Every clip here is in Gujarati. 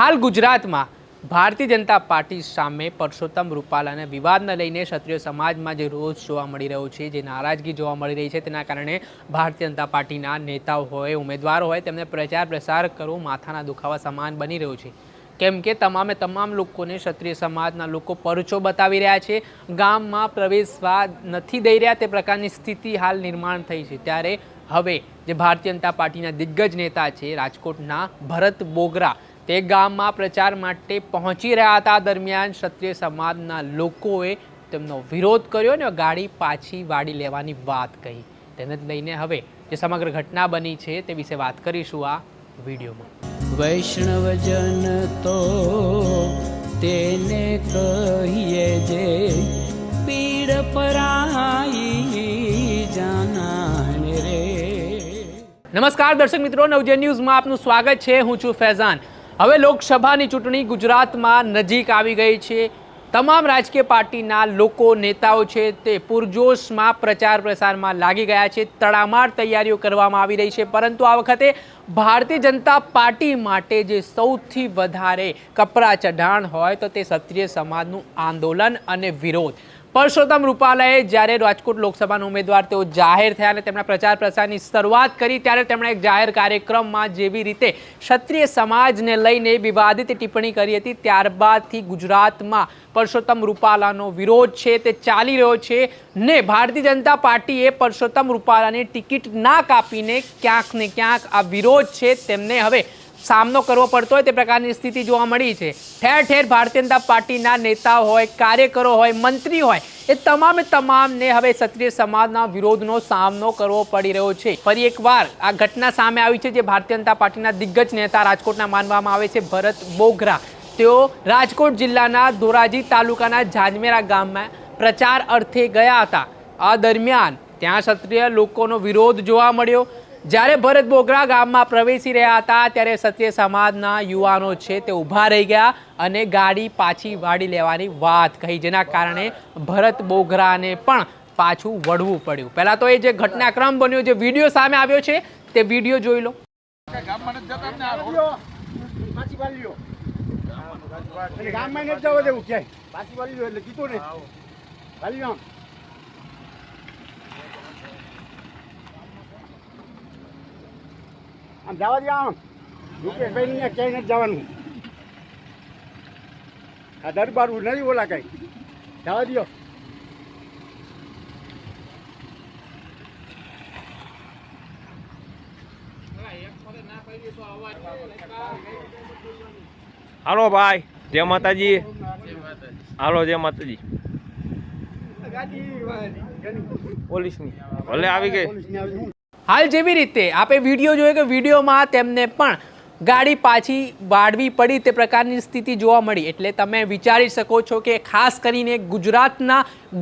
હાલ ગુજરાતમાં ભારતીય જનતા પાર્ટી સામે પરસોત્તમ રૂપાલાને વિવાદને લઈને ક્ષત્રિય સમાજમાં જે રોષ જોવા મળી રહ્યો છે, જે નારાજગી જોવા મળી રહી છે, તેના કારણે ભારતીય જનતા પાર્ટીના નેતાઓ હોય, ઉમેદવારો હોય, તેમને પ્રચાર પ્રસાર કરવો માથાના દુખાવા સમાન બની રહ્યું છે. કેમ કે તમામે તમામ લોકોને ક્ષત્રિય સમાજના લોકો પરચો બતાવી રહ્યા છે, ગામમાં પ્રવેશવા નથી દઈ રહ્યા, તે પ્રકારની સ્થિતિ હાલ નિર્માણ થઈ છે. ત્યારે હવે જે ભારતીય જનતા પાર્ટીના દિગ્ગજ નેતા છે, રાજકોટના ભરત બોગરા તે ગામમાં પ્રચાર માટે પહોંચી રહ્યા હતા. દરમિયાન ક્ષત્રિય સમાજના લોકોએ તેમનો વિરોધ કર્યો અને ગાડી પાછી વાળી લેવાની વાત કહી. તેને જ લઈને હવે જે સમગ્ર ઘટના બની છે તે વિશે વાત કરીશું આ વિડીયોમાં. વૈષ્ણવજન તો તેને કહીએ જે પીડ પરાઈ જાનાને રે. નમસ્કાર દર્શક મિત્રો નવજે ન્યૂઝમાં આપનું સ્વાગત છે. હું છું ફૈઝાન. હવે લોકસભાની ચૂંટણી ગુજરાતમાં નજીક આવી ગઈ છે. તમામ રાજકીય પાર્ટીના લોકો, નેતાઓ છે તે પૂરજોશમાં પ્રચાર પ્રસારમાં લાગી ગયા છે. તડામાર તૈયારીઓ કરવામાં આવી રહી છે. પરંતુ આ વખતે ભારતીય જનતા પાર્ટી માટે જે સૌથી વધારે કપરા ચઢાણ હોય તો તે ક્ષત્રિય સમાજનું આંદોલન અને વિરોધ. પરસોત્તમ રૂપાલાએ જ્યારે રાજકોટ લોકસભાના ઉમેદવાર તેઓ જાહેર થયા અને તેમના પ્રચાર પ્રસારની શરૂઆત કરી, ત્યારે તેમણે એક જાહેર કાર્યક્રમમાં જેવી રીતે ક્ષત્રિય સમાજને લઈને વિવાદિત ટિપ્પણી કરી હતી. ત્યારબાદથી ગુજરાતમાં પરસોત્તમ રૂપાલાનો વિરોધ છે, તે ચાલી રહ્યો છે ને ભારતીય જનતા પાર્ટીએ પરસોત્તમ રૂપાલાની ટિકિટ ના કાપીને ક્યાંક ને ક્યાંક આ વિરોધ છે તેમને હવે સામનો કરવો પડતો હોય તે પ્રકારની સ્થિતિ જોવા મળી છે. ઠેર ઠેર ભારતીય જનતા પાર્ટીના નેતાઓ હોય, કાર્યકરો હોય, મંત્રી હોય, એ તમામે તમામને હવે ક્ષત્રિય સમાજના વિરોધનો સામનો કરવો પડી રહ્યો છે. ફરી એકવાર આ ઘટના સામે આવી છે જે ભારતીય જનતા પાર્ટીના દિગ્ગજ નેતા રાજકોટના માનવામાં આવે છે ભરત બોગરા. તેઓ રાજકોટ જિલ્લાના ધોરાજી તાલુકાના જાજમેરા ગામમાં પ્રચાર અર્થે ગયા હતા. આ દરમિયાન ત્યાં ક્ષત્રિય લોકોનો વિરોધ જોવા મળ્યો. જ્યારે ભરત બોગરા ગામમાં પ્રવેશી રહ્યા હતા ત્યારે સત્ય સમાજના યુવાનો છે તે ઊભા રહી ગયા અને ગાડી પાછી વાળી લેવાની વાત કહી જેના કારણે ભરત બોગરાને પણ પાછું વળવું પડ્યું. પહેલાં તો એ જે ઘટનાક્રમ બન્યો જે વીડિયો સામે આવ્યો છે તે વીડિયો જોઈ લો. ગામમાં જવા દેવું ક્યાંય. પાછી વાળી એટલે કીધું ને વાળી લ્યો આમ. જવા દો આમ. રૂપેશભાઈ ને ક્યાંય નથી જવાનું. આ દરબાર નહીં બોલા કઈ જવા દો હાલો ભાઈ જય માતાજી. હાલો જય માતાજી. પોલીસની. ભલે આવી ગઈ. હાલ જેવી રીતે આપે વીડિયો જોયો કે વિડીયોમાં તેમને પણ ગાડી પાછી વાળવી પડી તે પ્રકારની સ્થિતિ જોવા મળી. એટલે તમે વિચારી શકો છો કે ખાસ કરીને ગુજરાતના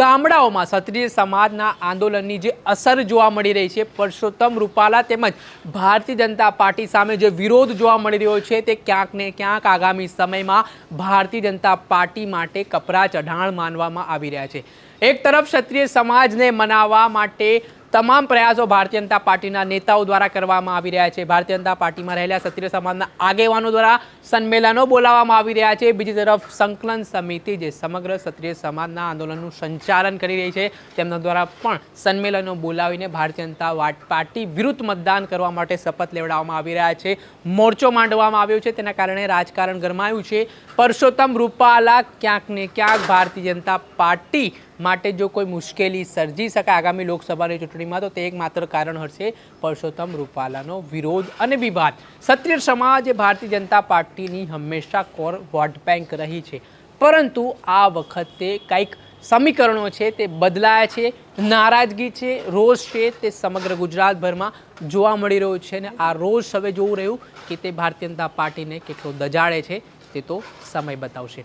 ગામડાઓમાં ક્ષત્રિય સમાજના આંદોલનની જે અસર જોવા મળી રહી છે, પરસોત્તમ રૂપાલા તેમજ ભારતીય જનતા પાર્ટી સામે જે વિરોધ જોવા મળી રહ્યો છે તે ક્યાંક ને ક્યાંક આગામી સમયમાં ભારતીય જનતા પાર્ટી માટે કપરા ચઢાણ માનવામાં આવી રહ્યા છે. એક તરફ ક્ષત્રિય સમાજને મનાવવા માટે તમામ પ્રયાસો ભારતીય જનતા પાર્ટીના નેતાઓ દ્વારા કરવામાં આવી રહ્યા છે. ભારતીય જનતા પાર્ટીમાં રહેલા ક્ષત્રિય સમાજના આગેવાનો દ્વારા સંમેલનો બોલાવવામાં આવી રહ્યા છે. બીજી તરફ સંકલન સમિતિ જે સમગ્ર ક્ષત્રિય સમાજના આંદોલનનું સંચાલન કરી રહી છે, તેમના દ્વારા પણ સંમેલનો બોલાવીને ભારતીય જનતા પાર્ટી વિરુદ્ધ મતદાન કરવા માટે શપથ લેવડાવવામાં આવી રહ્યા છે. મોરચો માંડવામાં આવ્યો છે. તેના કારણે રાજકારણ ગરમાયું છે. પરસોત્તમ રૂપાલા ક્યાંક ને ક્યાંક ભારતીય જનતા પાર્ટી માટે જો કોઈ મુશ્કેલી સર્જી શકાય આગામી લોકસભાની ચૂંટણીમાં, તો તે એકમાત્ર કારણ હશે પરસોત્તમ રૂપાલાનો વિરોધ અને વિવાદ. ક્ષત્રિય સમાજ એ ભારતીય જનતા પાર્ટીની હંમેશા કોર વોટ બેંક રહી છે. પરંતુ આ વખતે કંઈક સમીકરણો છે, તે બદલાયા છે, નારાજગી છે, રોષ છે, તે સમગ્ર ગુજરાતભરમાં જોવા મળી રહ્યો છે અને આ રોષ હવે જોવું રહ્યું કે તે ભારતીય જનતા પાર્ટીને કેટલો દજાડે છે, તે તો સમય બતાવશે.